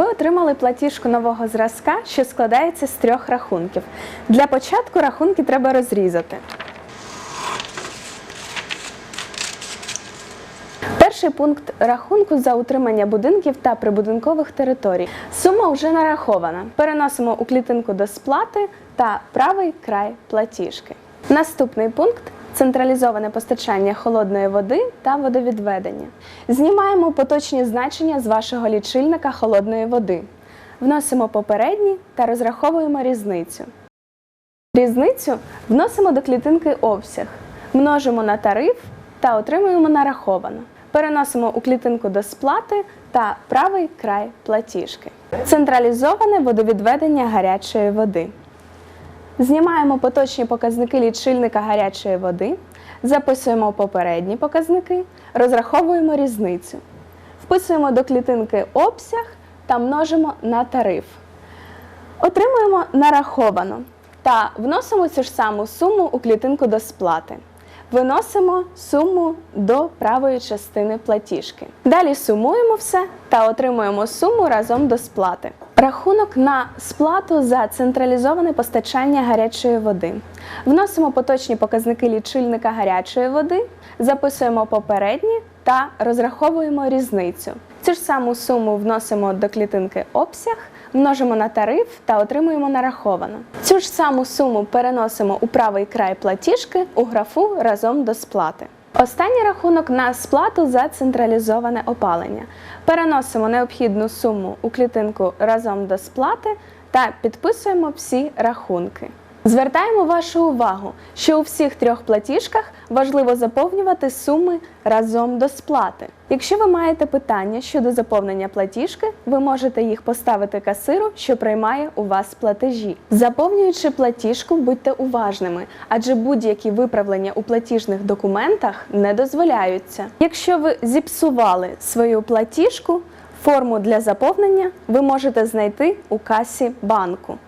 Ви отримали платіжку нового зразка, що складається з трьох рахунків. Для початку рахунки треба розрізати. Перший пункт рахунку за утримання будинків та прибудинкових територій. Сума вже нарахована. Переносимо у клітинку до сплати та правий край платіжки. Наступний пункт централізоване постачання холодної води та водовідведення. Знімаємо поточні значення з вашого лічильника холодної води. Вносимо попередні та розраховуємо різницю. Різницю вносимо до клітинки обсяг, множимо на тариф та отримуємо нараховано. Переносимо у клітинку до сплати та правий край платіжки. Централізоване водовідведення гарячої води. Знімаємо поточні показники лічильника гарячої води, записуємо попередні показники, розраховуємо різницю. Вписуємо до клітинки обсяг та множимо на тариф. Отримуємо нараховано та вносимо цю ж саму суму у клітинку до сплати. Виносимо суму до правої частини платіжки. Далі сумуємо все та отримуємо суму разом до сплати. Рахунок на сплату за централізоване постачання гарячої води. Вносимо поточні показники лічильника гарячої води, записуємо попередні та розраховуємо різницю. Цю ж саму суму вносимо до клітинки обсяг, множимо на тариф та отримуємо нараховано. Цю ж саму суму переносимо у правий край платіжки у графу разом до сплати. Останній рахунок на сплату за централізоване опалення. Переносимо необхідну суму у клітинку разом до сплати та підписуємо всі рахунки. Звертаємо вашу увагу, що у всіх трьох платіжках важливо заповнювати суми разом до сплати. Якщо ви маєте питання щодо заповнення платіжки, ви можете їх поставити касиру, що приймає у вас платежі. Заповнюючи платіжку, будьте уважними, адже будь-які виправлення у платіжних документах не дозволяються. Якщо ви зіпсували свою платіжку, форму для заповнення ви можете знайти у касі банку.